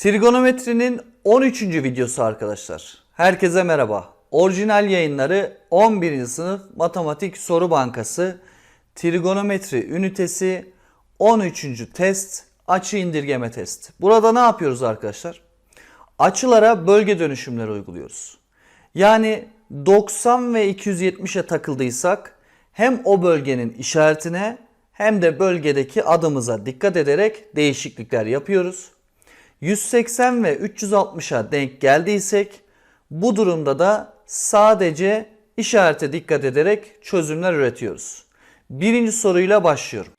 Trigonometrinin 13. videosu arkadaşlar. Herkese merhaba. Orijinal yayınları 11. sınıf matematik soru bankası trigonometri ünitesi 13. test açı indirgeme test. Burada ne yapıyoruz arkadaşlar? Açılara bölge dönüşümleri uyguluyoruz. Yani 90 ve 270'e takıldıysak hem o bölgenin işaretine hem de bölgedeki adımıza dikkat ederek değişiklikler yapıyoruz. 180 ve 360'a denk geldiysek bu durumda da sadece işarete dikkat ederek çözümler üretiyoruz. Birinci soruyla başlıyorum.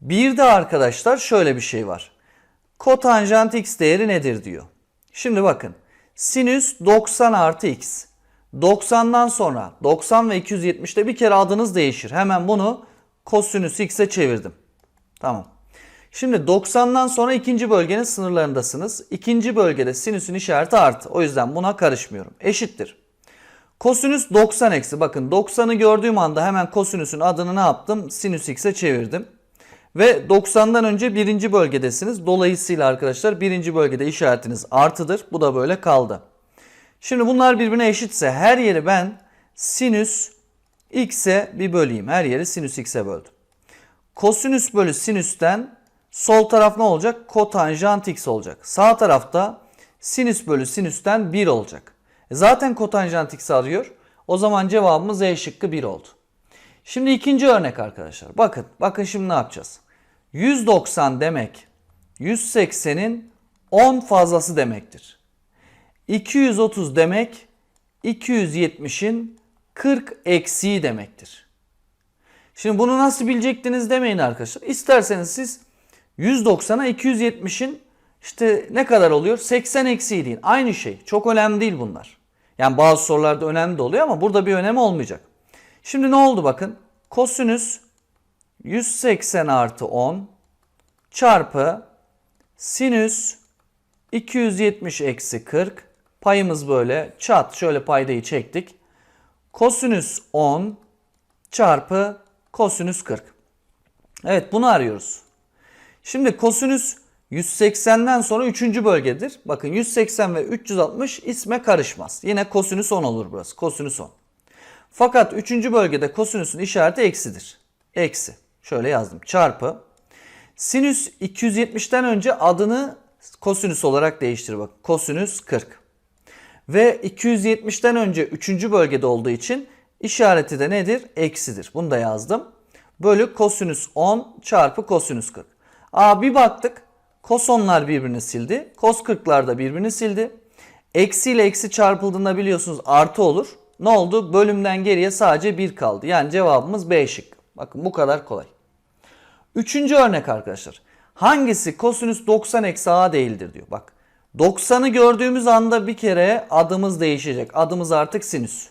Bir de arkadaşlar şöyle bir şey var. Kotanjant x değeri nedir diyor. Şimdi bakın. Sinüs 90 artı x. 90'dan sonra 90 ve 270'te bir kere adınız değişir. Hemen bunu kosinüs x'e çevirdim. Tamam. Şimdi 90'dan sonra ikinci bölgenin sınırlarındasınız. İkinci bölgede sinüsün işareti artı. O yüzden buna karışmıyorum. Eşittir. Kosinüs 90 eksi. Bakın 90'ı gördüğüm anda hemen kosinüsün adını ne yaptım? Sinüs x'e çevirdim. Ve 90'dan önce birinci bölgedesiniz. Dolayısıyla arkadaşlar birinci bölgede işaretiniz artıdır. Bu da böyle kaldı. Şimdi bunlar birbirine eşitse her yeri ben sinüs x'e bir böleyim. Her yeri sinüs x'e böldüm. Kosinüs bölü sinüsten sol taraf ne olacak? Kotanjant x olacak. Sağ tarafta sinüs bölü sinüsten 1 olacak. E zaten kotanjant x arıyor. O zaman cevabımız E şıkkı 1 oldu. Şimdi ikinci örnek arkadaşlar. Bakın, bakın şimdi ne yapacağız? 190 demek 180'in 10 fazlası demektir. 230 demek 270'in 40 eksiği demektir. Şimdi bunu nasıl bilecektiniz demeyin arkadaşlar. İsterseniz siz 190'a 270'in işte ne kadar oluyor? 80 eksiği deyin. Aynı şey. Çok önemli değil bunlar. Yani bazı sorularda önemli de oluyor ama burada bir önemi olmayacak. Şimdi ne oldu bakın. Kosinüs 180 artı 10 çarpı sinüs 270 eksi 40 payımız böyle çat şöyle paydayı çektik. Kosinüs 10 çarpı kosinüs 40. Evet bunu arıyoruz. Şimdi kosinüs 180'den sonra 3. bölgedir. Bakın 180 ve 360 isme karışmaz. Yine kosinüs 10 olur burası. Kosinüs 10. Fakat 3. bölgede kosinüsün işareti eksidir. Eksi. Şöyle yazdım. Çarpı. Sinüs 270'ten önce adını kosinüs olarak değiştir bak. Kosinüs 40. Ve 270'ten önce 3. bölgede olduğu için işareti de nedir? Eksidir. Bunu da yazdım. Bölü kosinüs 10 çarpı kosinüs 40. Aa bir baktık. Kos 10'lar birbirini sildi. Kos 40'lar da birbirini sildi. Eksi ile eksi çarpıldığında biliyorsunuz artı olur. Ne oldu? Bölümden geriye sadece 1 kaldı. Yani cevabımız B şık. Bakın bu kadar kolay. Üçüncü örnek arkadaşlar. Hangisi kosinüs 90 eksi a değildir diyor. Bak 90'ı gördüğümüz anda bir kere adımız değişecek. Adımız artık sinüs.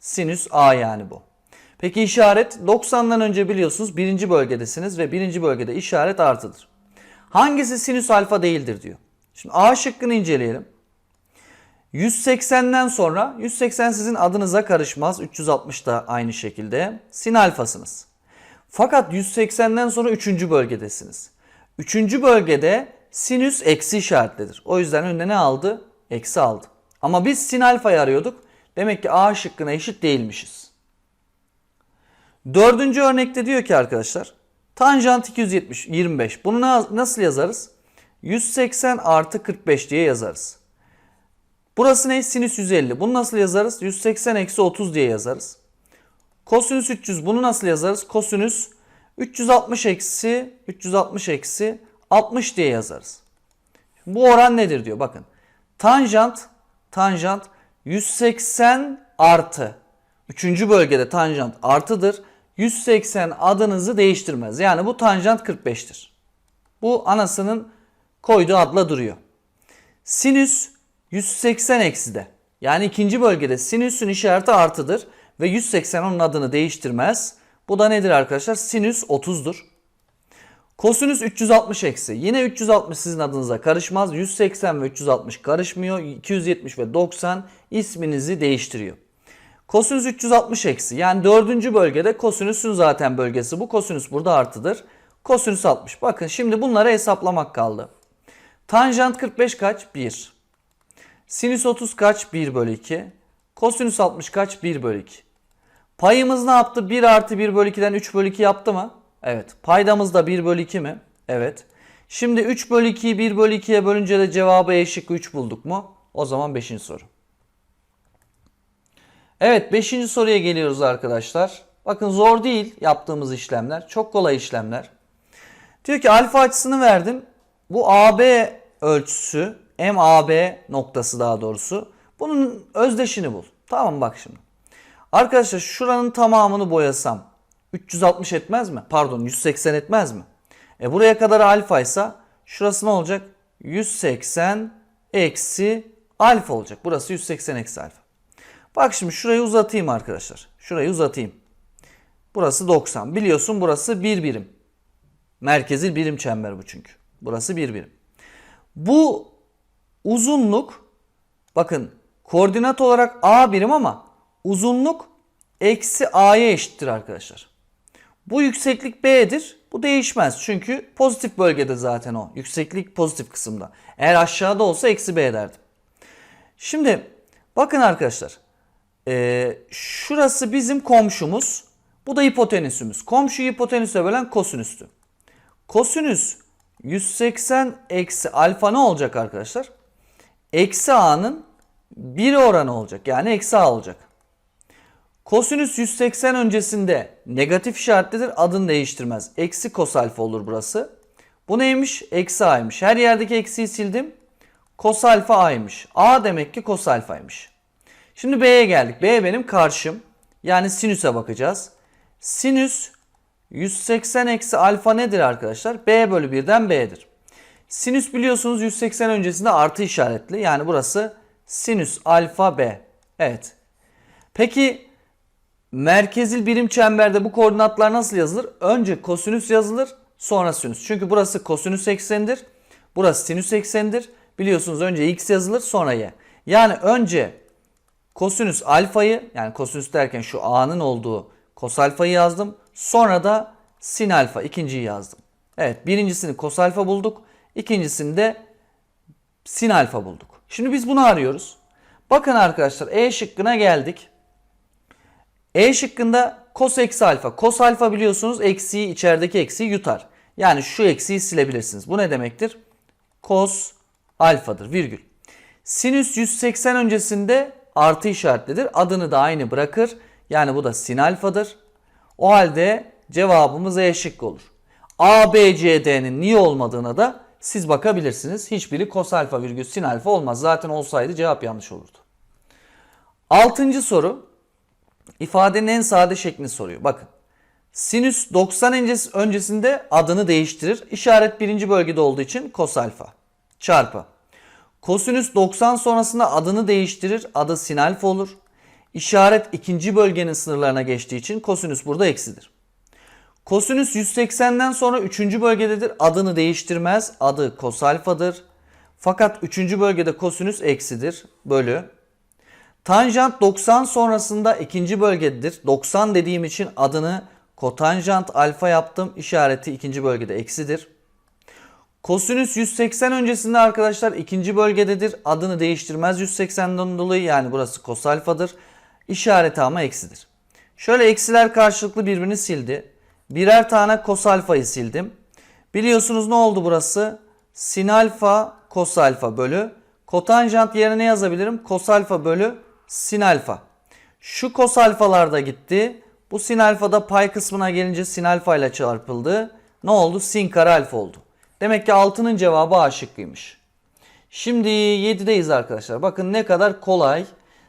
Sinüs a yani bu. Peki işaret 90'dan önce biliyorsunuz birinci bölgedesiniz ve birinci bölgede işaret artıdır. Hangisi sinüs alfa değildir diyor. Şimdi A şıkkını inceleyelim. 180'den sonra 180 sizin adınıza karışmaz. 360 da aynı şekilde. Sin alfasınız. Fakat 180'den sonra 3. bölgedesiniz. 3. bölgede sinüs eksi işaretlidir. O yüzden önüne ne aldı? Eksi aldı. Ama biz sin alfayı arıyorduk. Demek ki A şıkkına eşit değilmişiz. Dördüncü örnekte diyor ki arkadaşlar. Tanjant 270, 25. Bunu nasıl yazarız? 180 artı 45 diye yazarız. Burası ne? Sinüs 150. Bunu nasıl yazarız? 180 eksi 30 diye yazarız. Kosinüs 300. Bunu nasıl yazarız? Kosinüs 360 eksi 360 eksi 60 diye yazarız. Bu oran nedir diyor. Bakın. Tanjant tanjant 180 artı. Üçüncü bölgede tanjant artıdır. 180 adınızı değiştirmez. Yani bu tanjant 45'tir. Bu anasının koyduğu adla duruyor. Sinüs 180 ekside. Yani ikinci bölgede sinüsün işareti artıdır ve 180 onun adını değiştirmez. Bu da nedir arkadaşlar? Sinüs 30'dur. Kosinüs 360 eksi. Yine 360 sizin adınıza karışmaz. 180 ve 360 karışmıyor. 270 ve 90 isminizi değiştiriyor. Kosinüs 360 eksi. Yani dördüncü bölgede kosinüsün zaten bölgesi bu. Kosinüs burada artıdır. Kosinüs 60. Bakın şimdi bunları hesaplamak kaldı. Tanjant 45 kaç? 1. Sinüs 30 kaç? 1 bölü 2. Kosinüs 60 kaç? 1 bölü 2. Payımız ne yaptı? 1 artı 1 bölü 2'den 3 bölü 2 yaptı mı? Evet. Paydamız da 1 bölü 2 mi? Evet. Şimdi 3 bölü 2'yi 1 bölü 2'ye bölünce de cevabı E şıkkı 3 bulduk mu? O zaman 5. soru. Evet 5. soruya geliyoruz arkadaşlar. Bakın zor değil yaptığımız işlemler. Çok kolay işlemler. Diyor ki alfa açısını verdim. Bu AB ölçüsü MAB noktası daha doğrusu. Bunun özdeşini bul. Tamam bak şimdi. Arkadaşlar şuranın tamamını boyasam 360 etmez mi? Pardon 180 etmez mi? E buraya kadar alfa ise şurası ne olacak? 180 eksi alfa olacak. Burası 180 eksi alfa. Bak şimdi şurayı uzatayım arkadaşlar. Şurayı uzatayım. Burası 90. Biliyorsun burası bir birim. Merkezil birim çember bu çünkü. Burası bir birim. Bu uzunluk bakın koordinat olarak A birim ama uzunluk eksi A'ya eşittir arkadaşlar. Bu yükseklik B'dir. Bu değişmez. Çünkü pozitif bölgede zaten o. Yükseklik pozitif kısımda. Eğer aşağıda olsa eksi B derdim. Şimdi bakın arkadaşlar. Ee, şurası bizim komşumuz. Bu da hipotenüsümüz. Komşu hipotenüse bölen kosinüstü. Kosinüs 180 eksi alfa ne olacak arkadaşlar? Eksi a'nın 1 oranı olacak. Yani eksi a olacak. Kosinüs 180 öncesinde negatif işaretlidir. Adını değiştirmez. Eksi kos alfa olur burası. Bu neymiş? Eksi a'ymış. Her yerdeki eksiyi sildim. Kos alfa a'ymış. A demek ki kos alfaymış. Şimdi B'ye geldik. B benim karşım. Yani sinüse bakacağız. Sinüs 180 eksi alfa nedir arkadaşlar? B bölü 1'den B'dir. Sinüs biliyorsunuz 180 öncesinde artı işaretli. Yani burası sinüs alfa B. Evet. Peki merkezil birim çemberde bu koordinatlar nasıl yazılır? Önce kosinüs yazılır sonra sinüs. Çünkü burası kosinüs eksenidir. Burası sinüs eksenidir. Biliyorsunuz önce x yazılır sonra y. Yani önce kosinüs alfayı yani kosinüs derken şu a'nın olduğu kos alfayı yazdım. Sonra da sin alfa ikinciyi yazdım. Evet birincisini kos alfa bulduk. İkincisini de sin alfa bulduk. Şimdi biz bunu arıyoruz. Bakın arkadaşlar E şıkkına geldik. E şıkkında kos eksi alfa. Kos alfa biliyorsunuz eksiği içerideki eksiği yutar. Yani şu eksiği silebilirsiniz. Bu ne demektir? Kos alfadır virgül. Sinüs 180 öncesinde artı işaretlidir. Adını da aynı bırakır. Yani bu da sin alfadır. O halde cevabımız E şıkkı olur. A, B, C, D'nin niye olmadığına da siz bakabilirsiniz. Hiçbiri kos alfa virgül sin alfa olmaz. Zaten olsaydı cevap yanlış olurdu. Altıncı soru ifadenin en sade şeklini soruyor. Bakın sinüs 90 öncesi- öncesinde adını değiştirir. İşaret birinci bölgede olduğu için kos alfa çarpı. Kosinüs 90 sonrasında adını değiştirir. Adı sin alfa olur. İşaret ikinci bölgenin sınırlarına geçtiği için kosinüs burada eksidir. Kosinüs 180'den sonra 3. bölgededir. Adını değiştirmez. Adı kos alfadır. Fakat 3. bölgede kosinüs eksidir. Bölü. Tanjant 90 sonrasında ikinci bölgededir. 90 dediğim için adını kotanjant alfa yaptım. İşareti ikinci bölgede eksidir. Kosinüs 180 öncesinde arkadaşlar ikinci bölgededir. Adını değiştirmez 180'den dolayı yani burası kos alfadır. İşareti ama eksidir. Şöyle eksiler karşılıklı birbirini sildi. Birer tane kos alfayı sildim. Biliyorsunuz ne oldu burası? Sin alfa kos alfa bölü. Kotanjant yerine ne yazabilirim? Kos alfa bölü sin alfa. Şu kos alfalar da gitti. Bu sin alfa da pay kısmına gelince sin alfa ile çarpıldı. Ne oldu? Sin kare alfa oldu. Demek ki 6'nın cevabı A şıkkıymış. Şimdi 7'deyiz arkadaşlar. Bakın ne kadar kolay.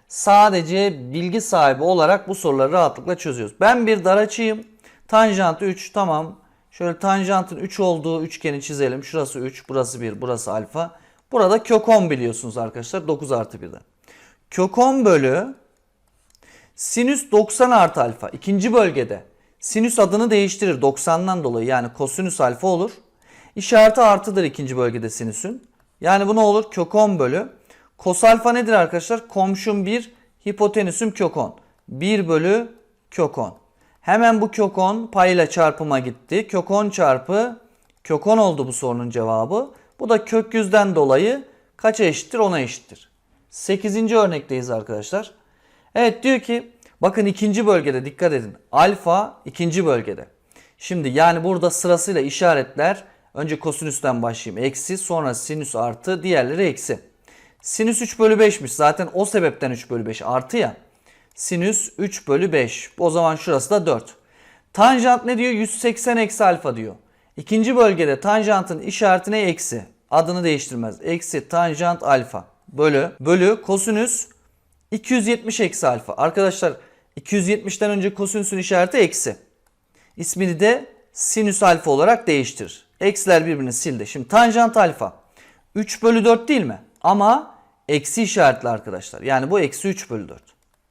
Sadece bilgi sahibi olarak bu soruları rahatlıkla çözüyoruz. Ben bir dar açayım. Tanjant 3 tamam. Şöyle tanjantın 3 olduğu üçgeni çizelim. Şurası 3, burası 1, burası alfa. Burada kök 10 biliyorsunuz arkadaşlar 9 artı 1'den. Kök 10 bölü sinüs 90 artı alfa. ikinci bölgede. Sinüs adını değiştirir 90'dan dolayı yani kosinüs alfa olur. İşareti artıdır ikinci bölgede sinüsün. Yani bu ne olur? Kök 10 bölü. Kos alfa nedir arkadaşlar? Komşum 1, hipotenüsüm kök 10. 1 bölü kök 10. Hemen bu kök 10 payla çarpıma gitti. Kök 10 çarpı kök 10 oldu bu sorunun cevabı. Bu da kök yüzden dolayı kaça eşittir? 10'a eşittir. 8. örnekteyiz arkadaşlar. Evet diyor ki bakın ikinci bölgede dikkat edin. Alfa ikinci bölgede. Şimdi yani burada sırasıyla işaretler önce kosinüsten başlayayım. Eksi sonra sinüs artı diğerleri eksi. Sinüs 3 bölü 5'miş zaten o sebepten 3 bölü 5 artı ya. Sinüs 3 bölü 5. O zaman şurası da 4. Tanjant ne diyor? 180 eksi alfa diyor. İkinci bölgede tanjantın işaretine eksi. Adını değiştirmez. Eksi tanjant alfa. Bölü. Bölü kosinüs 270 eksi alfa. Arkadaşlar 270'ten önce kosinüsün işareti eksi. İsmini de sinüs alfa olarak değiştir. Eksiler birbirini sildi. Şimdi tanjant alfa 3 bölü 4 değil mi? Ama eksi işaretli arkadaşlar. Yani bu eksi 3 bölü 4.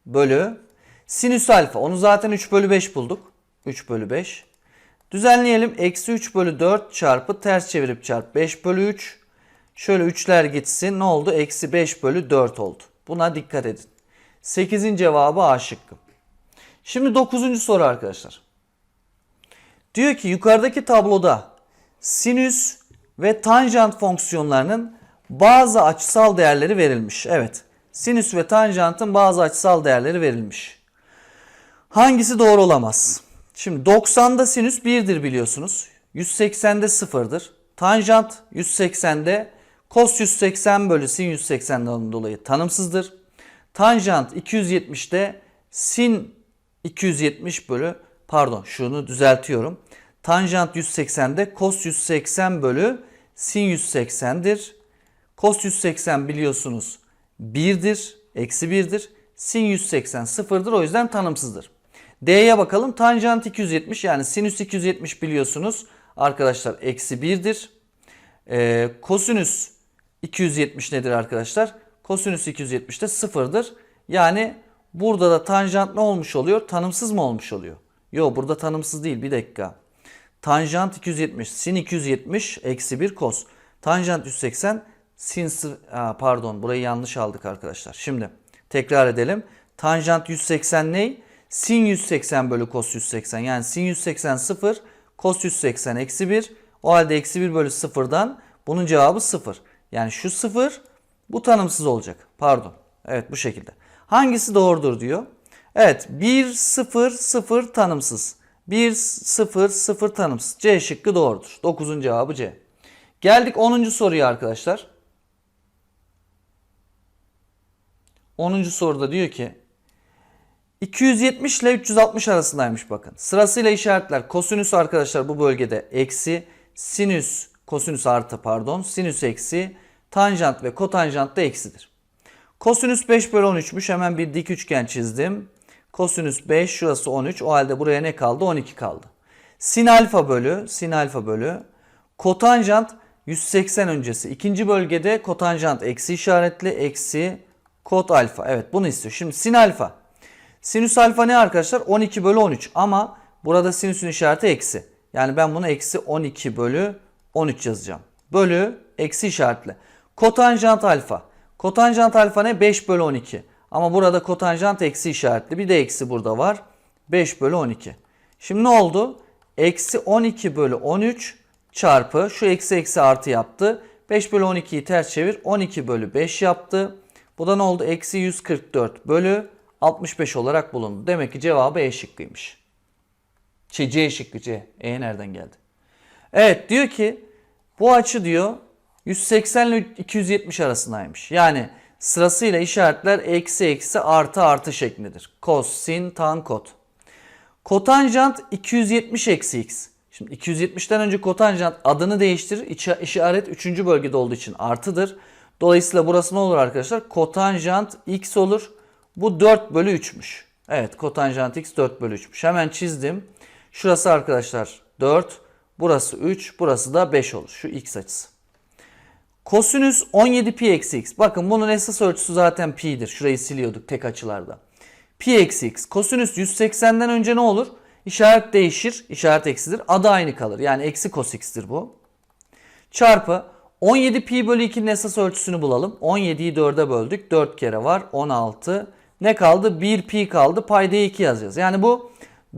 Bölü sinüs alfa. Onu zaten 3 bölü 5 bulduk. 3 bölü 5. Düzenleyelim. Eksi 3 bölü 4 çarpı ters çevirip çarp 5 bölü 3. Şöyle 3'ler gitsin. Ne oldu? Eksi 5 bölü 4 oldu. Buna dikkat edin. 8'in cevabı A şıkkı. Şimdi 9. soru arkadaşlar. Diyor ki yukarıdaki tabloda sinüs ve tanjant fonksiyonlarının bazı açısal değerleri verilmiş. Evet. Sinüs ve tanjantın bazı açısal değerleri verilmiş. Hangisi doğru olamaz? Şimdi 90'da sinüs 1'dir biliyorsunuz. 180'de 0'dır. Tanjant 180'de cos 180 bölü sin 180'den dolayı tanımsızdır. Tanjant 270'de sin 270 bölü pardon şunu düzeltiyorum. Tanjant 180'de cos 180 bölü sin 180'dir. Cos 180 biliyorsunuz 1'dir, eksi 1'dir. Sin 180 sıfırdır o yüzden tanımsızdır. D'ye bakalım. Tanjant 270 yani sinüs 270 biliyorsunuz. Arkadaşlar eksi 1'dir. Ee, kosinüs 270 nedir arkadaşlar? Kosinüs 270 de sıfırdır. Yani burada da tanjant ne olmuş oluyor? Tanımsız mı olmuş oluyor? Yok burada tanımsız değil. Bir dakika. Tanjant 270, sin 270, eksi 1 kos. Tanjant 180, sin Aa, pardon burayı yanlış aldık arkadaşlar. Şimdi tekrar edelim. Tanjant 180 ne? Sin 180 bölü kos 180. Yani sin 180 0, kos 180 eksi 1. O halde eksi 1 bölü 0'dan bunun cevabı 0. Yani şu 0 bu tanımsız olacak. Pardon. Evet bu şekilde. Hangisi doğrudur diyor. Evet 1 0 0 tanımsız. 1 0 0 tanımsız. C şıkkı doğrudur. 9'un cevabı C. Geldik 10. soruya arkadaşlar. 10. soruda diyor ki 270 ile 360 arasındaymış bakın. Sırasıyla işaretler kosinüs arkadaşlar bu bölgede eksi, sinüs, kosinüs artı pardon, sinüs eksi, tanjant ve kotanjant da eksidir. Kosinüs 5 bölü 13'müş. Hemen bir dik üçgen çizdim. Kosinüs 5 şurası 13. O halde buraya ne kaldı? 12 kaldı. Sin alfa bölü, sin alfa bölü. Kotanjant 180 öncesi. İkinci bölgede kotanjant eksi işaretli. Eksi kot alfa. Evet bunu istiyor. Şimdi sin alfa. Sinüs alfa ne arkadaşlar? 12 bölü 13. Ama burada sinüsün işareti eksi. Yani ben bunu eksi 12 bölü 13 yazacağım. Bölü eksi işaretli. Kotanjant alfa. Kotanjant alfa ne? 5 bölü 12. Ama burada kotanjant eksi işaretli. Bir de eksi burada var. 5 bölü 12. Şimdi ne oldu? Eksi 12 bölü 13 çarpı şu eksi eksi artı yaptı. 5 bölü 12'yi ters çevir. 12 bölü 5 yaptı. Bu da ne oldu? Eksi 144 bölü 65 olarak bulundu. Demek ki cevabı E şıkkıymış. Şey, C şıkkı C. E nereden geldi? Evet diyor ki bu açı diyor 180 ile 270 arasındaymış. Yani sırasıyla işaretler eksi eksi artı artı şeklindedir. Kos, sin, tan, kot. Kotanjant 270 eksi x. Şimdi 270'ten önce kotanjant adını değiştirir. İçi- İşaret 3. bölgede olduğu için artıdır. Dolayısıyla burası ne olur arkadaşlar? Kotanjant x olur. Bu 4 bölü 3'müş. Evet kotanjant x 4 bölü 3'müş. Hemen çizdim. Şurası arkadaşlar 4. Burası 3. Burası da 5 olur. Şu x açısı. Kosinüs 17 pi eksi x. Bakın bunun esas ölçüsü zaten pi'dir. Şurayı siliyorduk tek açılarda. Pi eksi x. Kosinüs 180'den önce ne olur? İşaret değişir. İşaret eksidir. Adı aynı kalır. Yani eksi cos x'tir bu. Çarpı 17 pi bölü 2'nin esas ölçüsünü bulalım. 17'yi 4'e böldük. 4 kere var. 16. Ne kaldı? 1 pi kaldı. Paydaya 2 yazacağız. Yani bu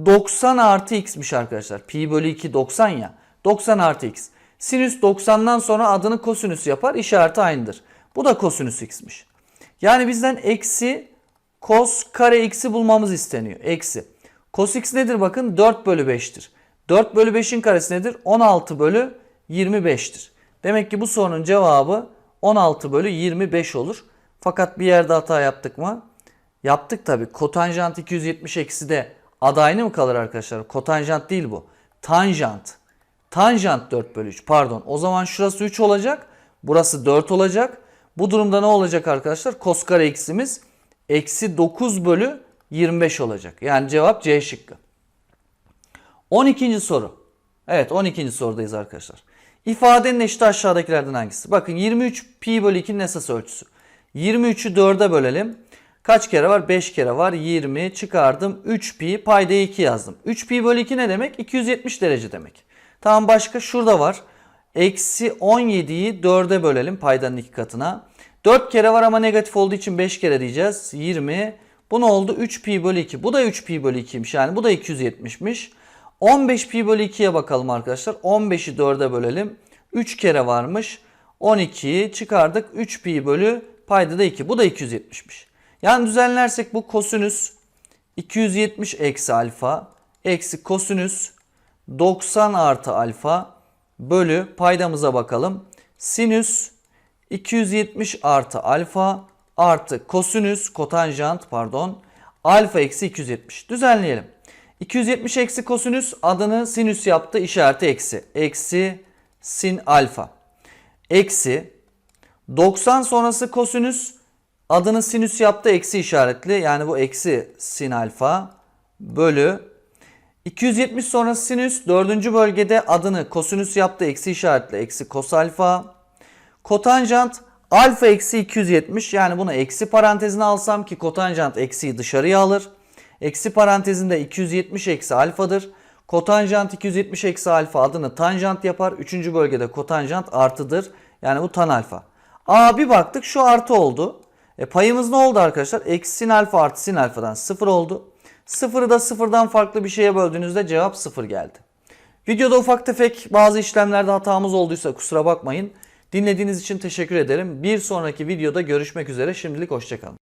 90 artı x'miş arkadaşlar. Pi bölü 2 90 ya. 90 artı x. Sinüs 90'dan sonra adını kosinüs yapar. İşareti aynıdır. Bu da kosinüs x'miş. Yani bizden eksi cos kare x'i bulmamız isteniyor. Eksi. Cos x nedir bakın? 4 bölü 5'tir. 4 bölü 5'in karesi nedir? 16 bölü 25'tir. Demek ki bu sorunun cevabı 16 bölü 25 olur. Fakat bir yerde hata yaptık mı? Yaptık tabi. Kotanjant 270 eksi de adı aynı mı kalır arkadaşlar? Kotanjant değil bu. Tanjant. Tanjant 4 bölü 3 pardon. O zaman şurası 3 olacak. Burası 4 olacak. Bu durumda ne olacak arkadaşlar? Kos kare x'imiz eksi 9 bölü 25 olacak. Yani cevap C şıkkı. 12. soru. Evet 12. sorudayız arkadaşlar. İfadenin eşiti aşağıdakilerden hangisi? Bakın 23 pi bölü 2'nin esas ölçüsü. 23'ü 4'e bölelim. Kaç kere var? 5 kere var. 20 çıkardım. 3 pi paydaya 2 yazdım. 3 pi bölü 2 ne demek? 270 derece demek. Tamam başka şurada var. Eksi 17'yi 4'e bölelim paydanın 2 katına. 4 kere var ama negatif olduğu için 5 kere diyeceğiz. 20. Bu ne oldu? 3 pi bölü 2. Bu da 3 pi bölü 2'ymiş. Yani bu da 270'miş. 15 pi bölü 2'ye bakalım arkadaşlar. 15'i 4'e bölelim. 3 kere varmış. 12'yi çıkardık. 3 pi bölü payda da 2. Bu da 270'miş. Yani düzenlersek bu kosinüs 270 eksi alfa eksi kosinüs 90 artı alfa bölü paydamıza bakalım. Sinüs 270 artı alfa artı kosinüs kotanjant pardon alfa eksi 270. Düzenleyelim. 270 eksi kosinüs adını sinüs yaptı işareti eksi. Eksi sin alfa. Eksi 90 sonrası kosinüs adını sinüs yaptı eksi işaretli. Yani bu eksi sin alfa bölü 270 sonrası sinüs dördüncü bölgede adını kosinüs yaptı eksi işaretli eksi kos alfa. Kotanjant alfa eksi 270 yani bunu eksi parantezine alsam ki kotanjant eksiyi dışarıya alır. Eksi parantezinde 270 eksi alfadır. Kotanjant 270 eksi alfa adını tanjant yapar. Üçüncü bölgede kotanjant artıdır. Yani bu tan alfa. Aa bir baktık şu artı oldu. E payımız ne oldu arkadaşlar? Eksi sin alfa artı sin alfadan 0 oldu. Sıfırı da sıfırdan farklı bir şeye böldüğünüzde cevap 0 geldi. Videoda ufak tefek bazı işlemlerde hatamız olduysa kusura bakmayın. Dinlediğiniz için teşekkür ederim. Bir sonraki videoda görüşmek üzere. Şimdilik hoşçakalın.